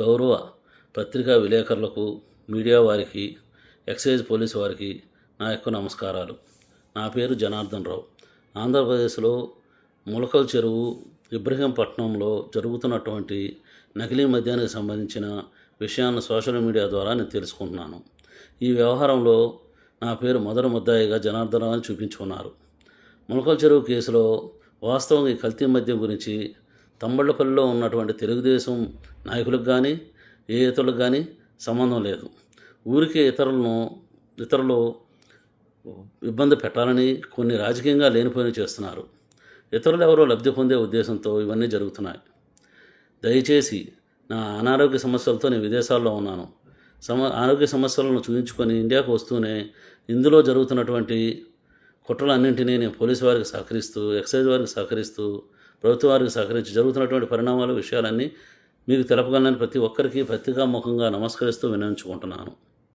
గౌరవ పత్రికా విలేకరులకు మీడియా వారికి ఎక్సైజ్ పోలీసు వారికి నా యొక్క నమస్కారాలు. నా పేరు జనార్దన్ రావు. ఆంధ్రప్రదేశ్లో ములకల్ చెరువు ఇబ్రహీంపట్నంలో జరుగుతున్నటువంటి నకిలీ మద్యానికి సంబంధించిన విషయాన్ని సోషల్ మీడియా ద్వారా నేను తెలుసుకుంటున్నాను. ఈ వ్యవహారంలో నా పేరు మొదటి ముద్దాయిగా జనార్దన్ రావు అని చూపించుకున్నారు. ములకల్ చెరువు కేసులో వాస్తవంగా ఈ కల్తీ మద్యం గురించి తమ్మళ్ళపల్లిలో ఉన్నటువంటి తెలుగుదేశం నాయకులకు కానీ ఏ ఇతరులకు కానీ సంబంధం లేదు. ఊరికే ఇతరులను ఇతరులు ఇబ్బంది పెట్టాలని కొన్ని రాజకీయంగా లేనిపోయిన చేస్తున్నారు. ఇతరులు ఎవరో లబ్ధి పొందే ఉద్దేశంతో ఇవన్నీ జరుగుతున్నాయి. దయచేసి నా అనారోగ్య సమస్యలతో నేను విదేశాల్లో ఉన్నాను. సమ ఆరోగ్య సమస్యలను చూపించుకొని ఇండియాకు వస్తూనే ఇందులో జరుగుతున్నటువంటి కుట్రలన్నింటినీ నేను పోలీసు వారికి సహకరిస్తూ ఎక్సైజ్ వారికి సహకరిస్తూ ప్రభుత్వ వారికి సహకరించి జరుగుతున్నటువంటి పరిణామాలు విషయాలన్నీ మీకు తెలపగలనని ప్రతి ఒక్కరికి పత్రికాముఖంగా నమస్కరిస్తూ వినియోగించుకుంటున్నాను.